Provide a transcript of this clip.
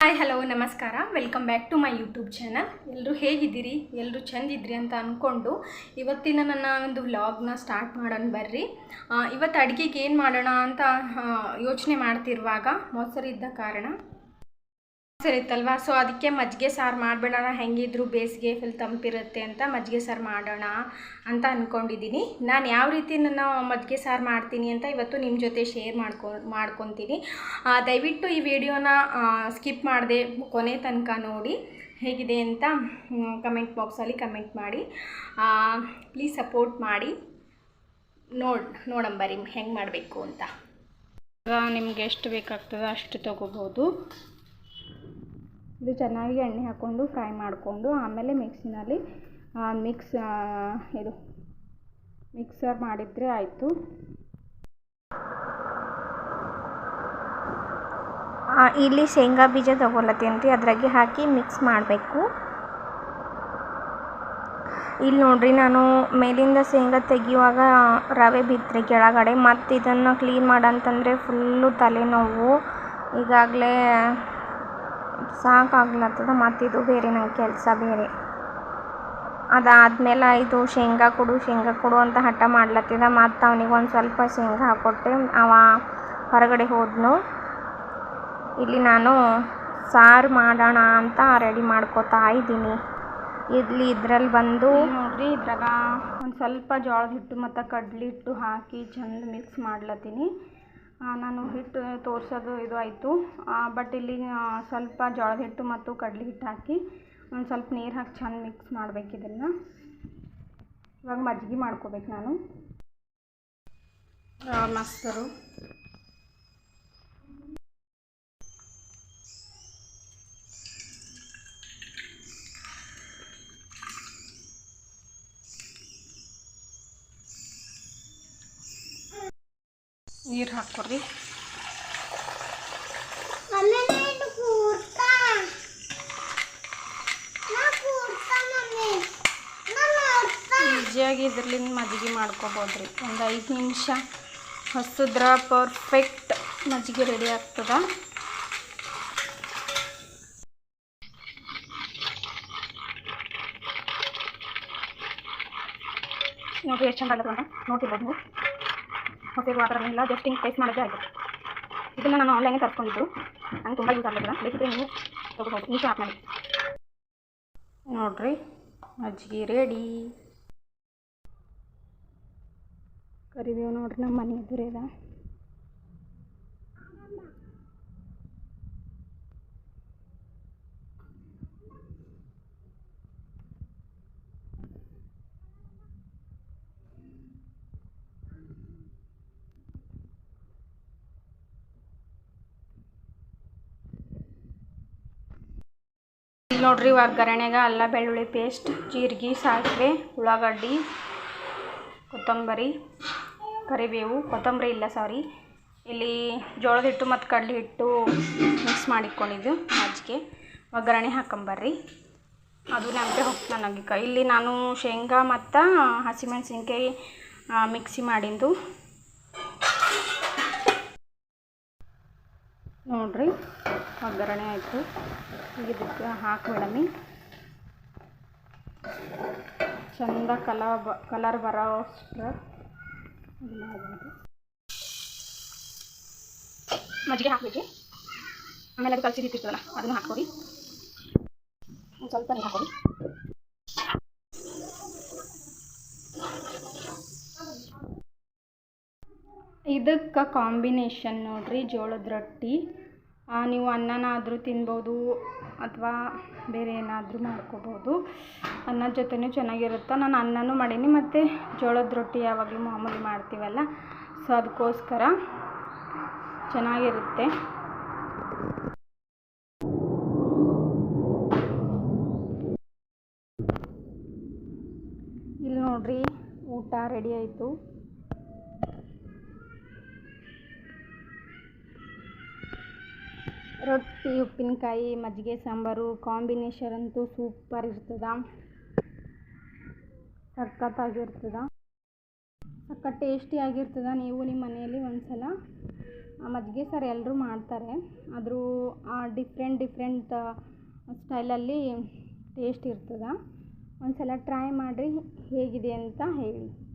Hi hello ನಮಸ್ಕಾರ. Welcome back to my YouTube channel ಎಲ್ಲರೂ ಹೇಗಿದ್ದೀರಿ? ಎಲ್ಲರೂ ಚೆಂದಿದ್ರಿ ಅಂತ ಅಂದ್ಕೊಂಡು ಇವತ್ತಿನ ನನ್ನ ಒಂದು ವ್ಲಾಗ್ನ ಸ್ಟಾರ್ಟ್ ಮಾಡೋಣ ಬರ್ರಿ. ಇವತ್ತು ಅಡುಗೆಗೆ ಏನು ಮಾಡೋಣ ಅಂತ ಯೋಚನೆ ಮಾಡ್ತಿರುವಾಗ ಮೊಸರಿದ್ದ ಕಾರಣ ಮೊಸರಿತ್ತಲ್ವಾ ಸೊ ಅದಕ್ಕೆ ಮಜ್ಜಿಗೆ ಸಾರು ಮಾಡಿಬಿಡೋಣ ಹೆಂಗಿದ್ರು ಬೇಸಿಗೆ ಫುಲ್ ತಂಪಿರುತ್ತೆ ಅಂತ ಮಜ್ಜಿಗೆ ಸಾರು ಮಾಡೋಣ ಅಂತ ಅಂದ್ಕೊಂಡಿದ್ದೀನಿ ನಾನು ಯಾವ ರೀತಿ ನನ್ನ ಮಜ್ಜಿಗೆ ಸಾರು ಮಾಡ್ತೀನಿ ಅಂತ ಇವತ್ತು ನಿಮ್ಮ ಜೊತೆ ಶೇರ್ ಮಾಡ್ಕೊ, ಮಾಡ್ಕೊತೀನಿ. ದಯವಿಟ್ಟು ಈ ವಿಡಿಯೋನ ಸ್ಕಿಪ್ ಮಾಡದೆ ಕೊನೆ ತನಕ ನೋಡಿ ಹೇಗಿದೆ ಅಂತ ಕಮೆಂಟ್ ಬಾಕ್ಸಲ್ಲಿ ಕಮೆಂಟ್ ಮಾಡಿ. ಪ್ಲೀಸ್ ಸಪೋರ್ಟ್ ಮಾಡಿ. ನೋಡ್, ನೋಡಂಬರಿ, ಹೆಂಗೆ ಮಾಡಬೇಕು ಅಂತ. ನಿಮ್ಗೆ ಎಷ್ಟು ಬೇಕಾಗ್ತದೆ ಅಷ್ಟು ತೊಗೋಬೋದು. ಇದು ಚೆನ್ನಾಗಿ ಎಣ್ಣೆ ಹಾಕ್ಕೊಂಡು ಫ್ರೈ ಮಾಡಿಕೊಂಡು ಆಮೇಲೆ ಮಿಕ್ಸಿನಲ್ಲಿ ಮಿಕ್ಸ್ ಇದು, ಮಿಕ್ಸರ್ ಮಾಡಿದರೆ ಆಯಿತು. ಇಲ್ಲಿ ಶೇಂಗಾ ಬೀಜ ರೀ ಅದ್ರಾಗೆ ಹಾಕಿ ಮಿಕ್ಸ್ ಮಾಡಬೇಕು. ಇಲ್ಲಿ ನೋಡ್ರಿ, ನಾನು ಮೇಲಿಂದ ಶೇಂಗಾ ತೆಗಿಯುವಾಗ ರವೆ ಬಿತ್ತರಿ ಕೆಳಗಡೆ, ಮತ್ತು ಇದನ್ನು ಕ್ಲೀನ್ ಮಾಡಂತಂದರೆ ಫುಲ್ಲು ತಲೆನೋವು. ಈಗಾಗಲೇ ಸಾಕಾಗ್ಲತ್ತದ ಮತ್ತು ಇದು ಬೇರೆ ನಂಗೆ ಕೆಲಸ ಬೇರೆ. ಅದಾದ್ಮೇಲೆ ಇದು ಶೇಂಗಾ ಕೊಡು ಶೇಂಗಾ ಕೊಡು ಅಂತ ಹಠ ಮಾಡ್ಲತ್ತಿದ, ಮತ್ತು ಅವನಿಗೆ ಒಂದು ಸ್ವಲ್ಪ ಶೇಂಗಾ ಹಾಕ್ಕೊಟ್ಟೆ ಅವ ಹೊರಗಡೆ ಹೋದನು. ಇಲ್ಲಿ ನಾನು ಸಾರು ಮಾಡೋಣ ಅಂತ ರೆಡಿ ಮಾಡ್ಕೋತಾ ಇದ್ದೀನಿ. ಇಲ್ಲಿ ಇದ್ರಲ್ಲಿ ಬಂದು ನೋಡ್ರಿ, ಇದ್ರಾಗ ಒಂದು ಸ್ವಲ್ಪ ಜೋಳದ ಹಿಟ್ಟು ಮತ್ತು ಕಡ್ಲೆ ಹಿಟ್ಟು ಹಾಕಿ ಚಂದ ಮಿಕ್ಸ್ ಮಾಡ್ಲತ್ತೀನಿ. ನಾನು ಹಿಟ್ಟು ತೋರಿಸೋದು ಇದು ಆಯಿತು. ಬಟ್ ಇಲ್ಲಿ ಸ್ವಲ್ಪ ಜೋಳದ ಹಿಟ್ಟು ಮತ್ತು ಕಡಲೆ ಹಿಟ್ಟು ಹಾಕಿ ಒಂದು ಸ್ವಲ್ಪ ನೀರು ಹಾಕಿ ಚೆಂದ ಮಿಕ್ಸ್ ಮಾಡ್ಬೇಕು ಇದನ್ನು. ಇವಾಗ ಮಜ್ಜಿಗೆ ಮಾಡ್ಕೋಬೇಕು ನಾನು. ಮಸ್ತರು ನೀರು ಹಾಕ್ಕೊಡ್ರಿ. ಈಸಿಯಾಗಿ ಇದ್ರಲ್ಲಿಂದ ಮಜ್ಜಿಗೆ ಮಾಡ್ಕೋಬೋದು ರೀ ಒಂದು ಐದು ನಿಮಿಷ ಹಸಿದ್ರ ಪರ್ಫೆಕ್ಟ್ ಮಜ್ಜಿಗೆ ರೆಡಿ ಆಗ್ತದ. ನೋಡಿ ಎಷ್ಟು ಚಂದ ಆಗತ್ತೆ ನೋಡಿ ನೋಡ್ತಿರ್ಬೋದು ನೀವು? ಹೊಸದು ಆ ಎಲ್ಲ ಜಸ್ಟ್ ಹಿಂಗೆ ಟೇಸ್ಟ್ ಮಾಡೋದೇ ಆಗುತ್ತೆ. ಇದನ್ನು ನಾನು ಆನ್ಲೈನೇ ತರಿಸ್ಕೊಂಡಿದ್ದು. ನಂಗೆ ತುಂಬ ಯೂಸ್ ಆಗಲಿಲ್ಲ. ಬೇಕಿದ್ರೆ ನೀವು ತೊಗೋಬೋದು ಮೀಶೋ ಆ್ಯಪ್ನಲ್ಲಿ ನೋಡ್ರಿ, ಮಜ್ಜಿಗೆ ರೆಡಿ ಕರಿಬೇವು ನೋಡ್ರಿ ನಮ್ಮ ಮನೆ ಎದುರಿದ ಇಲ್ಲಿ ನೋಡ್ರಿ ಒಗ್ಗರಣೆಗ ಅಲ್ಲ, ಬೆಳ್ಳುಳ್ಳಿ ಪೇಸ್ಟ್ ಜೀರಿಗೆ, ಸಾಸಿವೆ, ಉಳ್ಳಾಗಡ್ಡಿ, ಕೊತ್ತಂಬರಿ, ಕರಿಬೇವು, ಕೊತ್ತಂಬರಿ ಇಲ್ಲ ಸಾರಿ ಇಲ್ಲಿ ಜೋಳದ ಹಿಟ್ಟು ಮತ್ತು ಕಡಲೆ ಹಿಟ್ಟು ಮಿಕ್ಸ್ ಮಾಡಿಕೊಂಡಿದ್ದು ಮಜ್ಜಿಗೆ. ಒಗ್ಗರಣೆ ಹಾಕೊಂಬರ್ರಿ ಅದು ನಮಗೆ ಹೋಗ್ತು ನನಗೆ ಇಲ್ಲಿ ನಾನು ಶೇಂಗಾ ಮತ್ತು ಹಸಿಮೆಣಸಿನ್ಕಾಯಿ ಮಿಕ್ಸಿ ಮಾಡಿದ್ದು. ನೋಡ್ರಿ. ಒಗ್ಗರಣೆ ಆಯಿತು. ಈಗ ಇದಕ್ಕೆ ಹಾಕ್ಬಿಡಮಿ ಚಂದ ಕಲರ್ ಬ, ಕಲರ್ ಬರೋ ಅಷ್ಟ್ರ. ಮಜ್ಜಿಗೆ ಹಾಕಬೇಕು. ಆಮೇಲೆ ಅದು ಕಲಸಿ ಇಟ್ಟಿರ್ತದಲ್ಲ, ಅದನ್ನು ಹಾಕೋರಿ ಒಂದು ಸ್ವಲ್ಪ ನೀರು ಹಾಕೋರಿ ಇದಕ್ಕೆ ಕಾಂಬಿನೇಷನ್ ನೋಡ್ರಿ ಜೋಳದ ರೊಟ್ಟಿ. ನೀವು ಅನ್ನನಾದರೂ ತಿನ್ಬೋದು ಅಥವಾ ಬೇರೆ ಏನಾದರೂ ಮಾಡ್ಕೋಬೋದು. ಅನ್ನದ ಜೊತೆಯೂ ಚೆನ್ನಾಗಿರುತ್ತೆ. ನಾನು ಅನ್ನನೂ ಮಾಡೀನಿ, ಮತ್ತು ಜೋಳದ ರೊಟ್ಟಿ ಯಾವಾಗಲೂ ಮಾಮೂಲಿ ಮಾಡ್ತೀವಲ್ಲ? ಸೊ ಅದಕ್ಕೋಸ್ಕರ ಚೆನ್ನಾಗಿರುತ್ತೆ. ಇಲ್ಲಿ ನೋಡ್ರಿ, ಊಟ ರೆಡಿ ಆಯಿತು. ರೊಟ್ಟಿ, ಉಪ್ಪಿನಕಾಯಿ, ಮಜ್ಜಿಗೆ, ಸಾಂಬಾರು ಕಾಂಬಿನೇಷನ್ ಅಂತೂ ಸೂಪರ್ ಇರ್ತದ. ಸಖತ್ತಾಗಿರ್ತದೆ. ಸಖತ್ ಟೇಸ್ಟಿ ಆಗಿರ್ತದ ನೀವು ನಿಮ್ಮ ಮನೆಯಲ್ಲಿ ಒಂದ್ಸಲ. ಮಜ್ಜಿಗೆ ಸಾರು ಎಲ್ಲರೂ ಮಾಡ್ತಾರೆ. ಆದರೂ ಡಿಫ್ರೆಂಟ್ ಡಿಫ್ರೆಂಟ್ ಸ್ಟೈಲಲ್ಲಿ ಟೇಸ್ಟ್ ಇರ್ತದೆ. ಒಂದ್ಸಲ ಟ್ರೈ ಮಾಡಿರಿ ಹೇಗಿದೆ ಅಂತ ಹೇಳಿ.